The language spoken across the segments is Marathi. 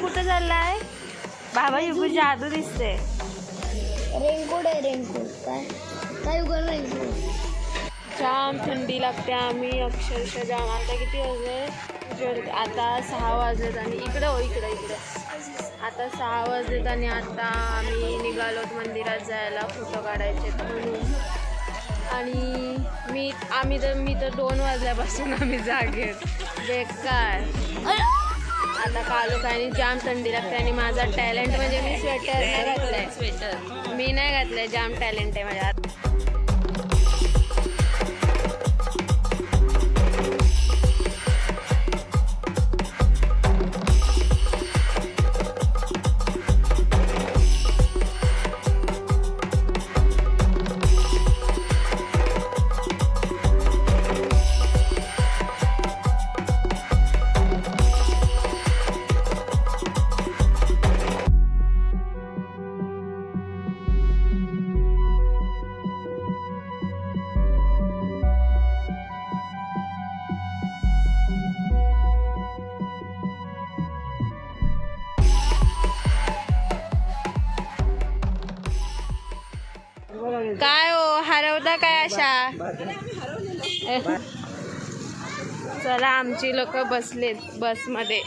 कुठं चाललाय? बाबा युगू जादू दिसते रेनकोट आहे रेनकोट. काय काय उघड रेनकोट? जाम थंडी लागते आम्ही अक्षरशः जाम. आता किती वाजले? आता सहा वाजलेत आणि इकडं हो इकडं इकडं. आता सहा वाजलेत आणि आता आम्ही निघालोत मंदिरात जायला फोटो काढायचे म्हणून. आणि मी आम्ही तर मी तर दोन वाजल्यापासून आम्ही जागेत. बेकार. आता कालो आणि जाम थंडी लागते आणि माझा टॅलेंट म्हणजे मी स्वेटर नाही घातलंय. स्वेटर मी नाही घातलंय जाम टॅलेंट आहे माझ्यात काय हो हरवता काय अशा चला आमची लोक बसलेत बसमध्ये.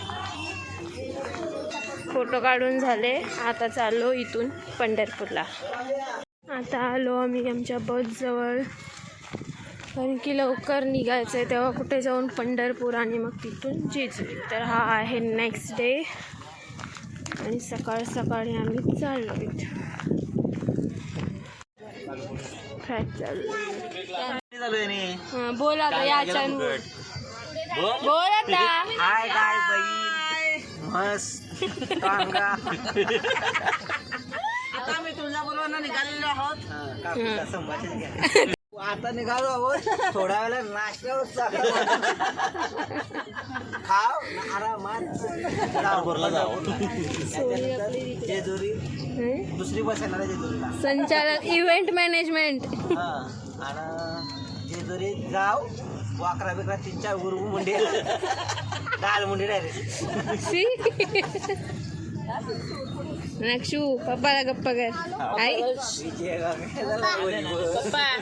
फोटो काढून झाले. आता चाललो इथून पंढरपूरला. आता आलो आम्ही आमच्या बसजवळ कारण की लवकर निघायचं आहे तेव्हा कुठे जाऊन पंढरपूर आणि मग तिथून जेजुरी. तर हा आहे नेक्स्ट डे आणि सकाळ सकाळी आम्ही चाललो इथं. चालू बोल आता. याच्या बोल आता हाय काय बाई मस्त आता आम्ही तुळजापूरला निघालेलो आहोत आता निघालो आहोत. थोड्या वेळा नाश्त्यावर खाव आरामात जेजुरी. हं? दुसरी बस येणार आहे जेजुरीला. संचालक इव्हेंट मॅनेजमेंट हा. आणि जेजुरी जाव. वाकरा बिकरा तीन चार गुरु मुंडे. डाल Munde direct Anak shoe, papalagapagan. Ay. Papa.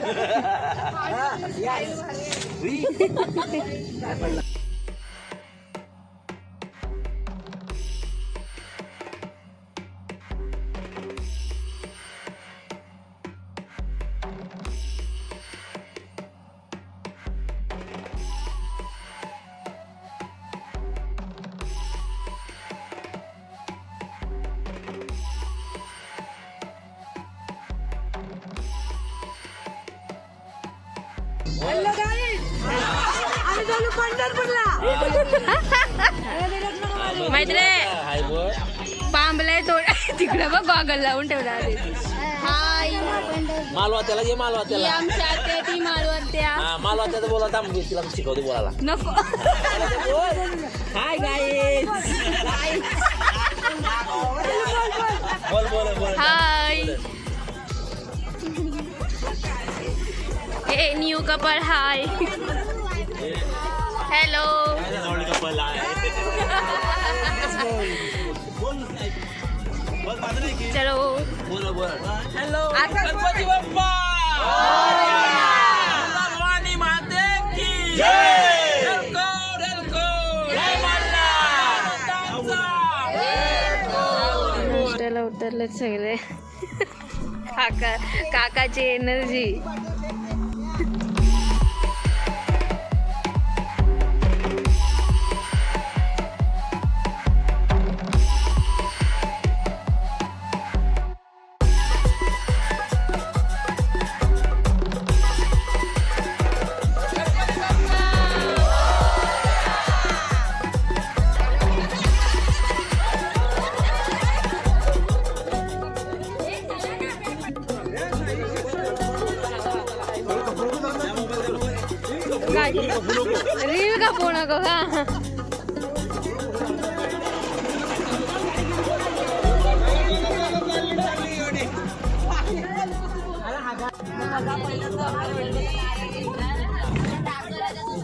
Yes. कर आई माहिती पांबलाय तो तिकडं बघ गॉगल लावून ठेवला. हाय. मालवा त्याला ये मालवा ही त्याला आमच्या आत्या ती मालवण त्या हा मालवा त्याचा बोला थांब तिला शिकवते बोलायला. नको. हाय गाईज बोल बोल बोल. Hi. A new couple hi. Hello चलो बोल बोल हॅलो गणपती बाप्पा! भगवानी माते की! उतरलेत सगळे. काका काकाची एनर्जी.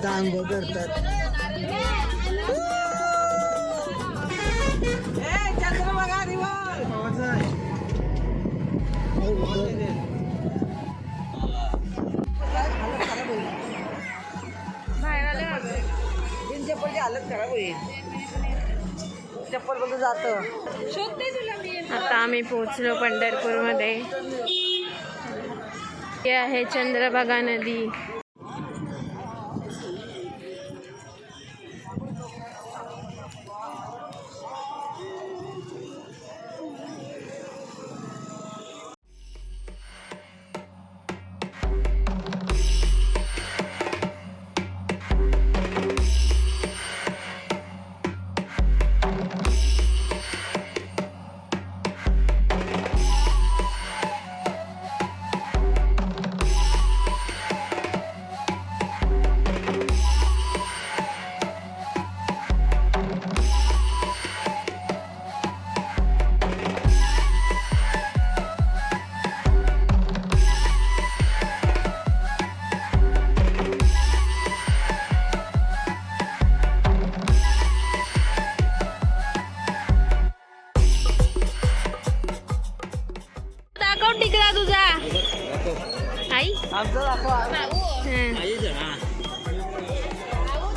आंघोळ करतात. चप्पलची हालत खराब होईल चप्पल बघ जात आता आम्ही पोहोचलो पंढरपूरमध्ये. हे आहे चंद्रभागा नदी.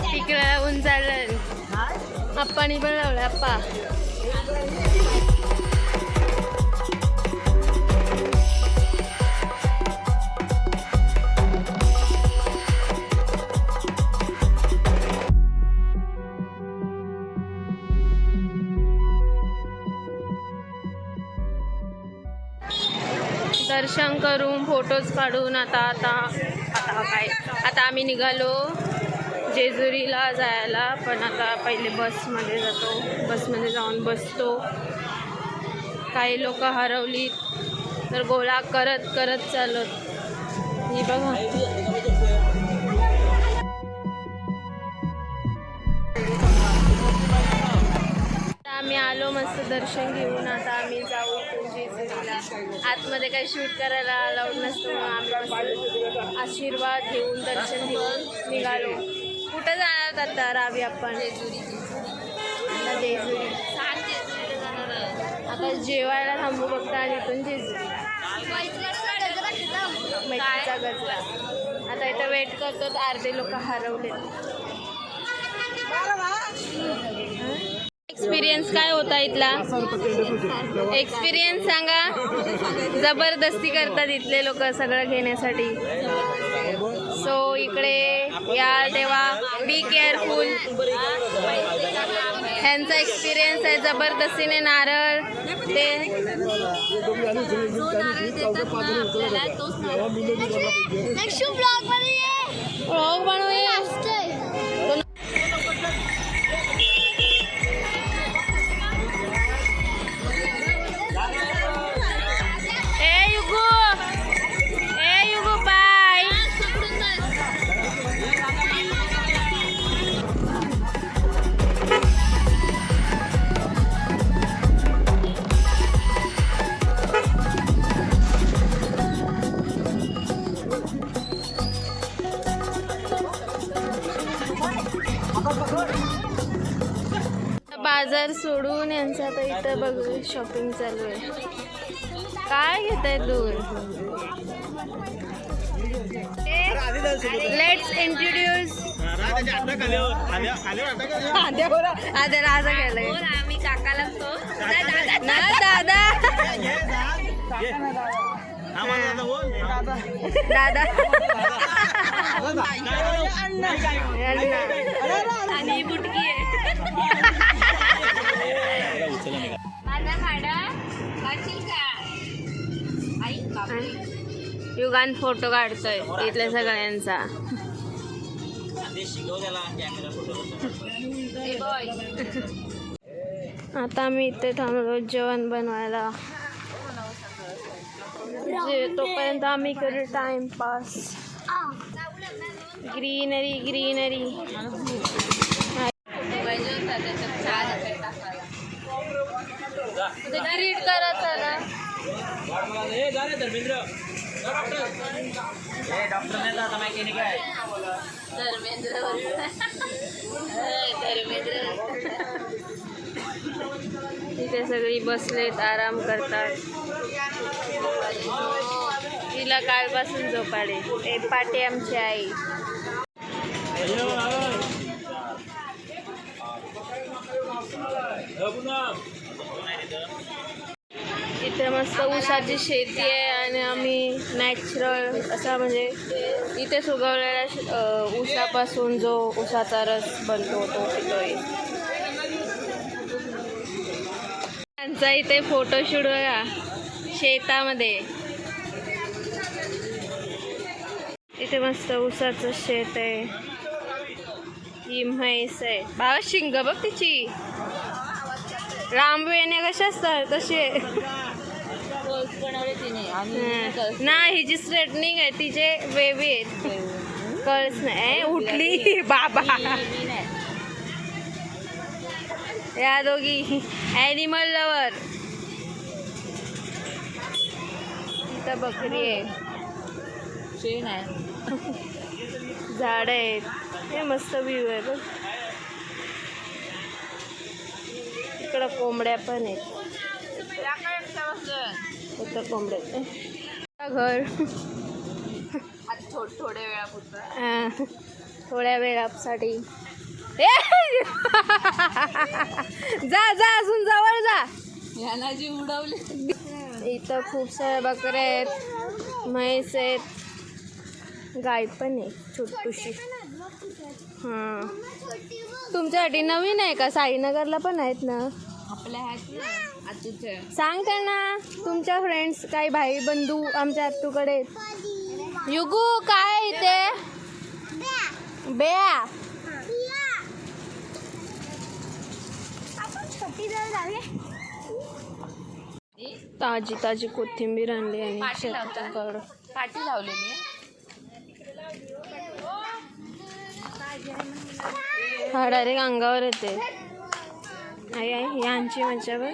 तिकडं उंचाळलं अप्पानी पण लावलं अप्पा फोटोज काढून आता आता आता काय? आता आम्ही निघालो जेजुरीला जायला पण आता पहिले बसमध्ये जातो. बसमध्ये जाऊन बसतो. काही लोक हरवली तर गोळा करत करत चालत. ही बघा. आम्ही आलो मस्त दर्शन घेऊन. आता आम्ही जाऊ जेजुरीला आतमध्ये काही शूट करायला अलाउड नसतं आम्ही आशीर्वाद घेऊन दर्शन घेऊन निघालो. कुठं जाणार आता रावी आपण? आता जेजुरी. आता जेवायला थांबू फक्त आणि इथून जेजुरी. मैत्रीचा गजरा. आता इथं वेट करतो अर्धे लोक हरवले एक्सपिरियन्स काय होता इथला? एक्सपिरियन्स सांगा. जबरदस्ती करतात इथले लोक सगळं घेण्यासाठी. सो इकडे या तेव्हा बी केअरफुल ह्यांचा एक्सपिरियन्स आहे जबरदस्तीने नारळ. ते ब्लॉग बनवूया. इथं बघ शॉपिंग चालू आहे. काय घेत आहे दूर लेट्स इंट्रोड्यूस आधी राजा गेलाय. आम्ही काकाला ना दादा. दादा आणि बुटकी आहे. युगान फोटो काढतोय इथल्या सगळ्यांचा. आता आम्ही इथे थांबलो जेवण बनवायला. जे तोपर्यंत आम्ही करू टाइमपास ग्रीनरी ग्रीनरी रीड करत ना ए जा रे धर्मेंद्र. धर्मेंद्र धर्मेंद्र. इथे इथे सगळी बसलेत आराम करतात. तिला कालपासून झोपाडे ते पाटे आमची आई. इथे मस्त ऊसाची शेती आहे आणि आम्ही नॅचरल असा म्हणजे इथे उगवलेल्या ऊसापासून जो ऊसाचा रस बनतो तो पितोय. त्यांचा इथे फोटोशूट बघा शेतामध्ये. इथे मस्त ऊसाचं शेत आहे. ही म्हैस आहे. बाबा शिंग बघ तिची. लांबवेने कशा असतात? तसे हं. नाही हिची स्ट्रेटनिंग आहे तिचे वेवी आहेत. कळस नाही. उठली. बाबा. या दोघी. ॲनिमल लवर इथं बकरी आहे. शेण आहे. झाड आहेत. हे मस्त व्ह्यू आहे बघ. इकडं कोंबड्या पण आहेत. इथं कोंबड्या आहेत. घर थोड्या वेळापुरतं. थोड्या वेळासाठी! जा जा अजून जवळ जा. यांना जी उडवली. इथं खूप साऱ्या बकऱ्या आहेत म्हैस आहेत. गाय पण आहे छोटूशी. हां. तुमच्यासाठी नवीन आहे का? साईनगरला पण आहेत ना? आपल्या आहेत ना आतूचे सांग त्यांना तुमच्या फ्रेंड्स काही भाई बंधू आमच्या आत्तूकडे आहेत. युगू काय इथे? बेया. ताजी ताजी कोथिंबीर आणली आणि? शेताकडं पाठी लावलेली हा डायरेक्ट अंगावर येते. आई आई यांची मजा बघ.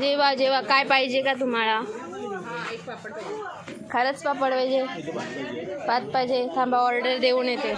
जेवा जेवा काय पाहिजे का तुम्हाला? खरंच पापड पाहिजे. भात पाहिजे. थांबा ऑर्डर देऊन येते.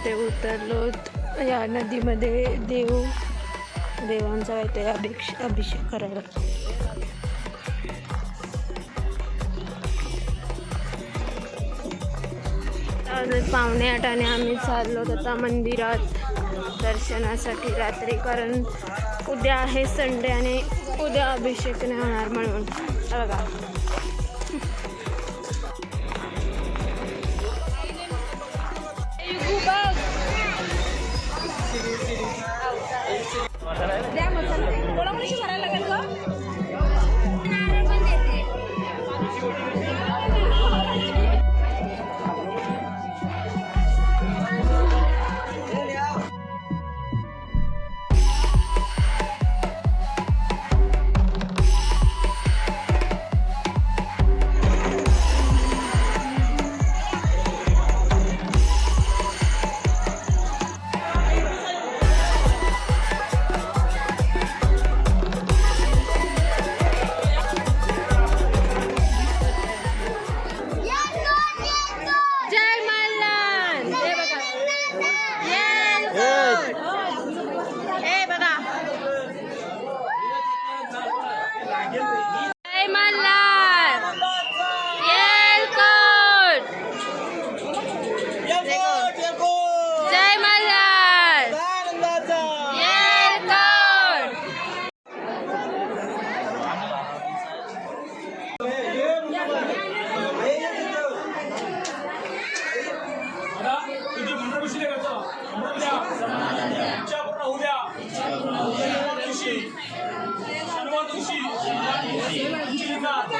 इथे उतरलो या नदीमध्ये देव देवांचा काहीतरी अभिषेक अभिषेक करायला. पावणे आठाने आम्ही चाललो आता मंदिरात दर्शनासाठी रात्री कारण उद्या आहे संडे आणि उद्या अभिषेक नाही होणार म्हणून. God.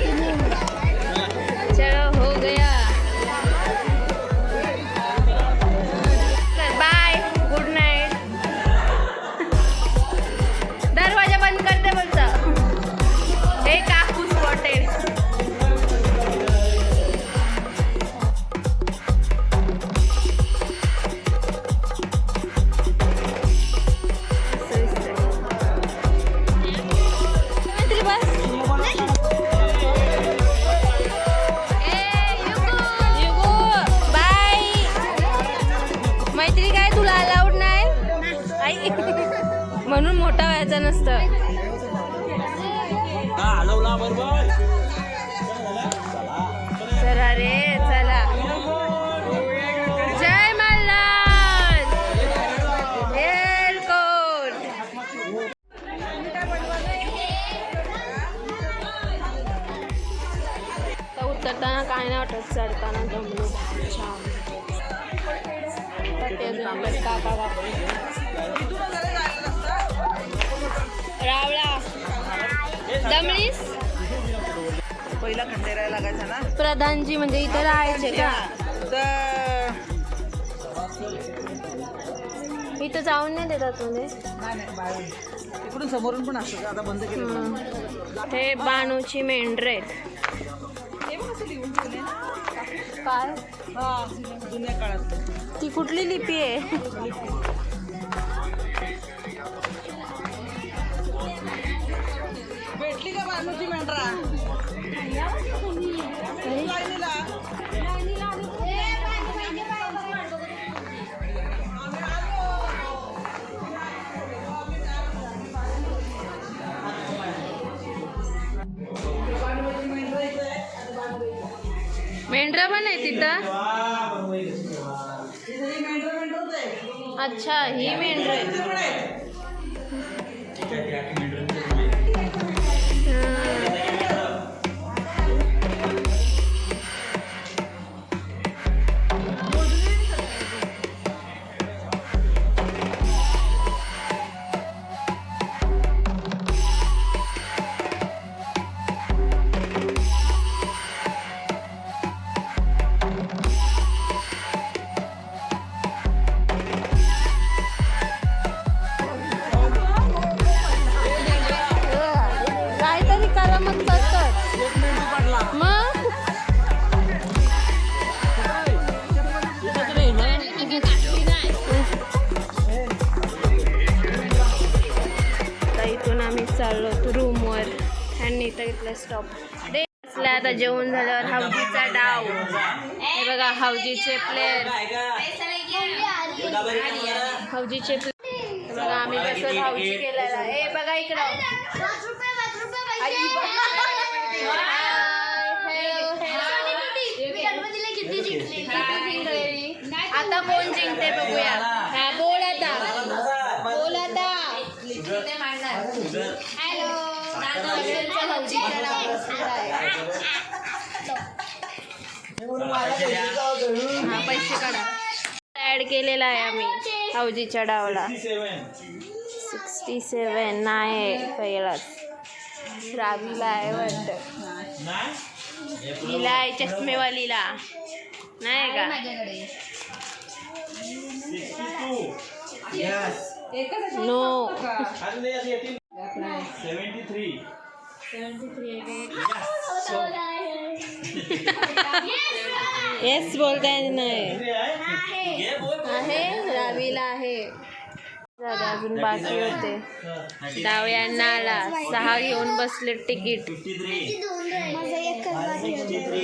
म्हणून मोठा व्हायचा नसतं. उतरताना काय नाही वाटत चढताना जमलो. छान. काका कमळीस पहिला खंडेराय लागायचा ना? प्रधानजी म्हणजे इथे राहायचे का? तर इथं जाऊन नाही देतात म्हणजे? इकडून समोरून पण असतं आता बंद केलं हे बाणूची मेंढरे काय? जुन्या काळात. ती कुठली लिपी आहे? अनुजी मेंढरा. मेंढरा पण आहे तिथं? अच्छा ही मेंढरा आहे. झाले स्टॉप डे असला आता जेवण झाल्यावर हवजीचा डाव. हे बघा हवजीचे प्लेअर हवजीचे प्लेअर बघा आम्ही कसं हवजी केलेला हे बघा इकडं. आता कोण जिंकते बघूया. हा बोल आता. बोल आता. हॅलो हा पैसे काढा. ऍड केलेला आहे आम्ही भाऊजीच्या डावला. सिक्स्टी सेवन नाही पहिलाच. रावीला आहे वाटतं. हिला आहे चष्मेवालीला. नाही का? नो सेव्हन्टी थ्री येस बोलताय नाही आहे रावीला आहे. झाले अजून बाकी होते. डाव्यांना आला. सहा घेऊन बसले तिकीट.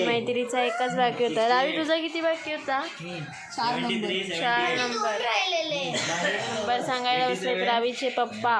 मैत्रीचा एकच बाकी होता. रावी तुझा किती बाकी होता? चार नंबर. नंबर सांगायला बसले रावीचे पप्पा.